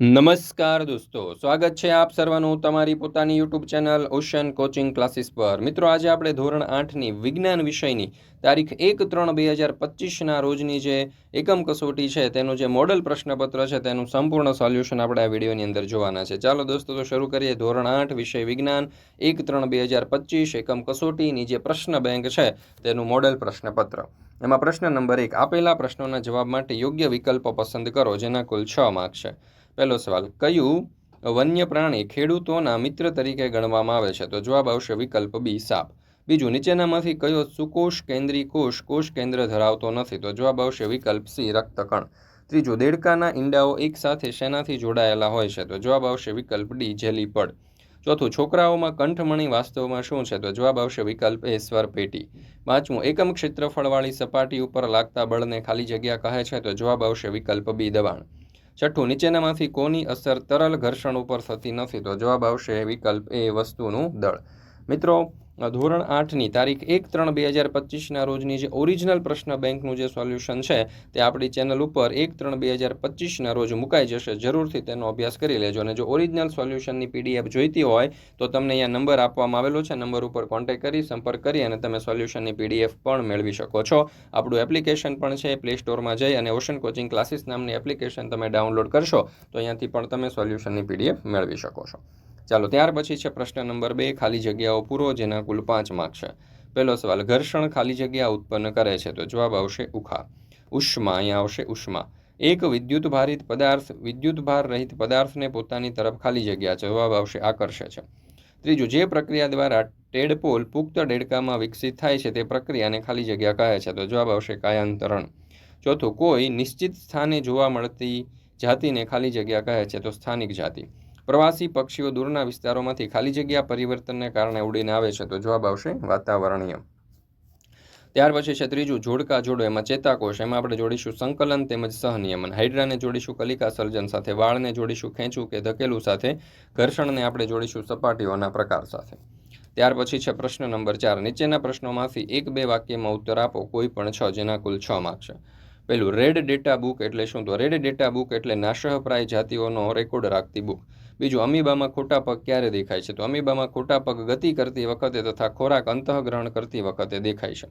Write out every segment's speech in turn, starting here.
નમસ્કાર દોસ્તો, સ્વાગત છે આપ સર્વનું તમારી પોતાની YouTube channel ocean coaching classes પર. મિત્રો, આજે આપણે ધોરણ આઠની વિજ્ઞાન વિષયની તારીખ એક ત્રણ બે હજાર પચીસના રોજની જે એકમ કસોટી છે, તેનું જે મોડલ પ્રશ્નપત્ર છે, તેનું સંપૂર્ણ સોલ્યુશન આપણે આ વિડીયોની અંદર જોવાના છે. ચાલો દોસ્તો, તો શરૂ કરીએ. ધોરણ આઠ, વિષય વિજ્ઞાન, એક ત્રણ બે હજાર પચીસ, એકમ કસોટીની જે પ્રશ્ન બેંક છે, તેનું મોડલ પ્રશ્નપત્ર. એમાં પ્રશ્ન નંબર એક, આપેલા પ્રશ્નોના જવાબ માટે યોગ્ય વિકલ્પો પસંદ કરો, જેના કુલ છ માર્ક છે. પહેલો સવાલ, કયું વન્ય પ્રાણી ખેડૂતોના મિત્ર તરીકે ગણવામાં આવે છે? તો જવાબ આવશે વિકલ્પ બી, સાપ. બીજું, નીચેનામાંથી કયો સુકોષ કેન્દ્રી કોષ કોષ કેન્દ્ર ધરાવતો નથી? તો જવાબ આવશે વિકલ્પ સી, રક્તકણ. ત્રીજું, દેડકાના ઈંડાઓ એક સાથે શેનાથી જોડાયેલા હોય છે? તો જવાબ આવશે વિકલ્પ ડી, જેલીપડ. ચોથું, છોકરાઓમાં કંઠમણી વાસ્તવમાં શું છે? તો જવાબ આવશે વિકલ્પ એ, સ્વરપેટી. પાંચમું, એકમ ક્ષેત્રફળવાળી સપાટી ઉપર લાગતા બળને ખાલી જગ્યા કહે છે? તો જવાબ આવશે વિકલ્પ બી, દબાણ. છઠ્ઠું, નીચેનામાંથી કોની અસર તરલ ઘર્ષણ ઉપર થતી નથી? તો જવાબ આવશે વિકલ્પ એ વસ્તુનું દળ. મિત્રો ધોરણ આઠની તારીખ એક ત્રણ બે હજાર પચીસના રોજની જે ઓરિજિનલ પ્રશ્ન બેંકનું જે સોલ્યુશન છે, તે આપણી ચેનલ ઉપર એક ત્રણ બે હજાર પચીસના રોજ મુકાઈ જશે. જરૂરથી તેનો અભ્યાસ કરી લેજો અને જો ઓરિજિનલ સોલ્યુશનની પીડીએફ જોઈતી હોય, તો તમને અહીંયા નંબર આપવામાં આવેલો છે. નંબર ઉપર કોન્ટેક્ટ કરી, સંપર્ક કરી અને તમે સોલ્યુશનની પીડીએફ પણ મેળવી શકો છો. આપણું એપ્લિકેશન પણ છે પ્લે સ્ટોરમાં જઈ અને ઓશન કોચિંગ ક્લાસીસ નામની એપ્લિકેશન તમે ડાઉનલોડ કરશો, તો અહીંયાથી પણ તમે સોલ્યુશનની પીડીએફ મેળવી શકો છો. ચાલો, ત્યાર પછી છે પ્રશ્ન નંબર બે, ખાલી જગ્યાઓ પૂરો, જેના કુલ પાંચ માર્ક છે. પહેલો સવાલ, ઘર્ષણ ખાલી જગ્યા ઉત્પન્ન કરે છે, તો જવાબ આવશે ઉખા. ઉષ્મા, અહીંયા આવશે ઉષ્મા. એક વિદ્યુત ભારિત પદાર્થ વિદ્યુત ભાર રહિત પદાર્થને પોતાની તરફ ખાલી જગ્યા જવાબ આવશે આકર્ષે છે. ત્રીજું, જે પ્રક્રિયા દ્વારા ટેડપોલ પુખ્ત ડેડકામાં વિકસિત થાય છે, તે પ્રક્રિયાને ખાલી જગ્યા કહે છે, તો જવાબ આવશે કાયાંતરણ. ચોથું, કોઈ નિશ્ચિત સ્થાને જોવા મળતી જાતિને ખાલી જગ્યા કહે છે, તો સ્થાનિક જાતિ. પ્રવાસી પક્ષીઓ દૂરના વિસ્તારોમાંથી ખાલી જગ્યા પરિવર્તનને કારણે ઉડીને આવે છે, તો જવાબ આવશે વાતાવરણીય. ત્યાર પછી છે ત્રીજું, જોડકા જોડો, એમાં ચેતાકોષ, એમાં આપણે જોડીશું સંકલન તેમજ સહનિયમન. હાઇડ્રાને જોડીશું કલિકા સર્જન સાથે, વાળને જોડીશું ખેંચવું કે ધકેલું સાથે, ઘર્ષણને આપણે જોડીશું સપાટીઓના પ્રકાર સાથે. ત્યાર પછી છે પ્રશ્ન નંબર ચાર, નીચેના પ્રશ્નોમાંથી એક બે વાક્યમાં ઉત્તર આપો, કોઈ પણ છ, જેના કુલ છ માર્ક છે. પેલું રેડ ડેટા બુક એટલે શું? તો રેડ ડેટા બુક એટલે નાશહપ્રાય જાતિઓનો રેકોર્ડ રાખતી બુક. બીજું, અમીબામાં ખોટા પગ ક્યારે દેખાય છે? તો અમીબામાં ખોટા પગ ગતિ કરતી વખતે તથા ખોરાક અંતઃગ્રહણ કરતી વખતે દેખાય છે.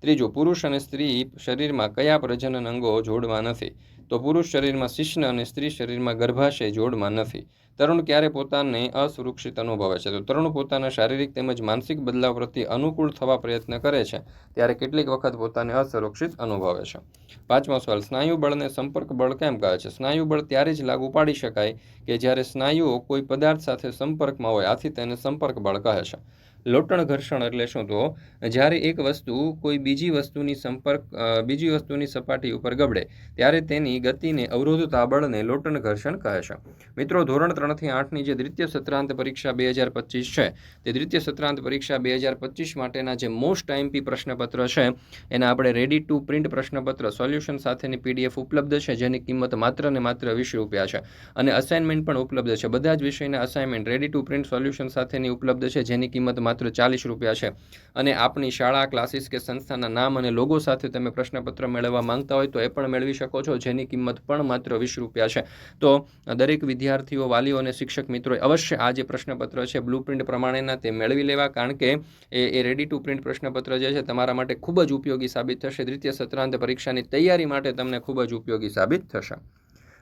ત્રીજું, પુરુષ અને સ્ત્રી શરીરમાં કયા પ્રજનન અંગો જોડવા નથી? તો પુરુષ શરીરમાં શિશ્ન અને સ્ત્રી શરીરમાં ગર્ભાશય જોડમાં નથી. તરુણ ક્યારે પોતાને અસુરક્ષિત અનુભવે છે? તો તરુણ પોતાના શારીરિક તેમજ માનસિક બદલાવ પ્રત્યે અનુકૂળ થવા પ્રયત્ન કરે છે. ત્યારે કેટલીક વખત પોતાને અસુરક્ષિત અનુભવે છે. પાંચમો સવાલ, સ્નાયુ બળને સંપર્ક બળ કેમ કહે છે? સ્નાયુ બળ ત્યારે જ લાગુ પાડી શકાય કે જ્યારે સ્નાયુઓ કોઈ પદાર્થ સાથે સંપર્કમાં હોય, આથી તેને સંપર્ક બળ કહે છે. લોટણ ઘર્ષણ એટલે શું તો? જ્યારે એક વસ્તુ કોઈ બીજી વસ્તુની સંપર્ક બીજી વસ્તુની સપાટી ઉપર ગબડે, ત્યારે તેની ગતિને અવરોધતા બળને લોટણ ઘર્ષણ કહે છે. મિત્રો, ધોરણ ત્રણથી આઠની જે દ્વિતીય સત્રાંત પરીક્ષા બે હજાર પચીસ છે, તે દ્વિતીય સત્રાંત પરીક્ષા બે હજાર પચીસ માટેના જે મોસ્ટ આઈમપી પ્રશ્નપત્ર છે, એના આપણે રેડી ટુ પ્રિન્ટ પ્રશ્નપત્ર સોલ્યુશન સાથેની પીડીએફ ઉપલબ્ધ છે, જેની કિંમત માત્ર ને માત્ર વીસ રૂપિયા છે. અને અસાઇનમેન્ટ પણ ઉપલબ્ધ છે. બધા જ વિષયના assignment ready to print solution સાથેની ઉપલબ્ધ છે, જેની કિંમત માત્ર ચાલીસ રૂપિયા છે. અને આપની શાળા, ક્લાસીસ કે સંસ્થાના નામ અને લોગો સાથે તમે પ્રશ્નપત્ર મેળવવા માંગતા હોય તો એ પણ મેળવી શકો છો, જેની કિંમત પણ માત્ર વીસ રૂપિયા છે. તો દરેક વિદ્યાર્થીઓ, વાલીઓ અને શિક્ષક મિત્રોએ અવશ્ય આ જે પ્રશ્નપત્ર છે, બ્લુ પ્રિન્ટ પ્રમાણેના તે મેળવી લેવા, કારણ કે એ એ રેડી ટુ પ્રિન્ટ પ્રશ્નપત્ર જે છે, તમારા માટે ખૂબ જ ઉપયોગી સાબિત થશે. દ્વિતીય, સત્રાંત પરીક્ષાની તૈયારી માટે તમને ખૂબ જ ઉપયોગી સાબિત થશે.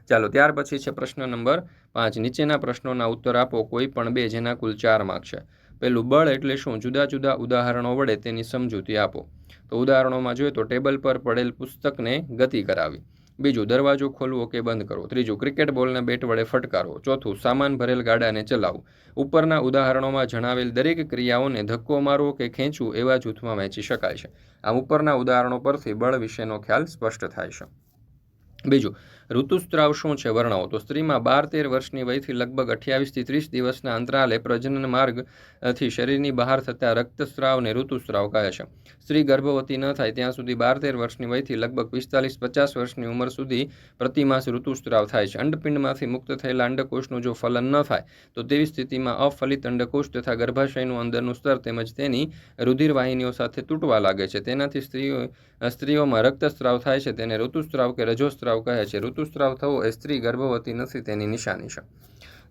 ચાલો, ત્યાર પછી છે પ્રશ્ન નંબર પાંચ. નીચેના પ્રશ્નોના ઉત્તર આપો. કોઈ પણ બે, જેના કુલ ચાર માર્ક છે. પેલું બળ એટલે શું? જુદા જુદા ઉદાહરણો વડે તેની સમજૂતી આપો. તો ઉદાહરણોમાં જોઈએ તો ટેબલ પર પડેલ પુસ્તકને ગતિ કરાવી. બીજું, દરવાજો ખોલવો કે બંધ કરવો. ત્રીજું, ક્રિકેટ બોલને બેટ વડે ફટકારવો. ચોથું, સામાન ભરેલ ગાડાને ચલાવવું. ઉપરના ઉદાહરણોમાં જણાવેલ દરેક ક્રિયાઓને ધક્કો મારવો કે ખેંચવું એવા જૂથમાં વહેંચી શકાય છે. આમ ઉપરના ઉદાહરણો પરથી બળ વિશેનો ખ્યાલ સ્પષ્ટ થાય છે. બીજું, ઋતુસ્ત્રાવ શું છે? વર્ણવો. તો સ્ત્રીમાં બાર તેર વર્ષની વયથી લગભગ અઠ્યાવીસથી ત્રીસ દિવસના અંતરાલે પ્રજનન માર્ગથી શરીરની બહાર થતા રક્તસ્રાવને ઋતુસ્ત્રાવ કહે છે. સ્ત્રી ગર્ભવતી ન થાય ત્યાં સુધી બાર તેર વર્ષની વયથી લગભગ પિસ્તાલીસ પચાસ વર્ષની ઉંમર સુધી પ્રતિમાસ ઋતુસ્ત્રાવ થાય છે. અંડપિંડમાંથી મુક્ત થયેલા અંડકોષનું જો ફલન ન થાય, તો તેવી સ્થિતિમાં અફલિત અંડકોષ તથા ગર્ભાશયનું અંદરનું સ્તર તેમજ તેની રુધિરવાહિનીઓ સાથે તૂટવા લાગે છે. તેનાથી સ્ત્રીઓ સ્ત્રીઓમાં રક્તસ્રાવ થાય છે, તેને ઋતુસ્ત્રાવ કે રજોસ્ત્રાવ કહે છે. ઋતુસ્રાવ થવો એ સ્ત્રી ગર્ભવતી નથી, તેની નિશાની છે.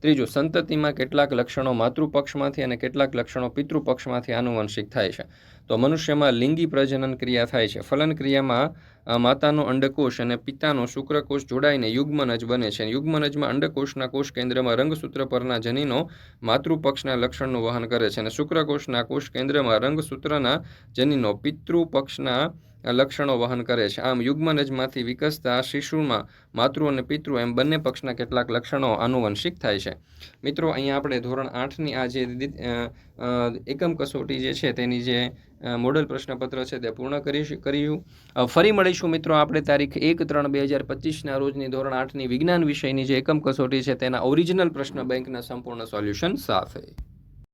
ત્રીજું, સંતતિમાં કેટલાક લક્ષણો માતૃપક્ષમાંથી અને કેટલાક લક્ષણો પિતૃપક્ષમાંથી આનુવંશિક થાય છે. તો મનુષ્યમાં લિંગી પ્રજનન ક્રિયા થાય છે. ફલન ક્રિયામાં માતાનો અંડકોષ અને પિતાનો શુક્રકોષ જોડાઈને યુગ્મનજ બને છે. યુગ્મનજમાં અંડકોષના કોષ કેન્દ્રમાં રંગસૂત્ર પરના જનીનો માતૃપક્ષના લક્ષણનું વહન કરે છે અને શુક્રકોષના કોષ કેન્દ્રમાં રંગસૂત્રના જનીનો પિતૃપક્ષના લક્ષણો વહન કરે છે. આમ યુગ્મનજમાંથી વિકસતા શિશુમાં માતૃ અને પિતૃ એમ બંને પક્ષના કેટલાક લક્ષણો આનુવંશિક થાય છે. મિત્રો, અહીંયા આપણે ધોરણ આઠની આ જે એકમ કસોટી જે છે તેની જે મોડલ પ્રશ્નપત્ર છે તે પૂર્ણ કરીશું, કર્યું. ફરી મળીશું મિત્રો આપણે તારીખ એક ત્રણ બે હજાર પચીસના રોજની ધોરણ આઠની વિજ્ઞાન વિષયની જે એકમ કસોટી છે તેના ઓરિજિનલ પ્રશ્ન બેંકના સંપૂર્ણ સોલ્યુશન સાથે.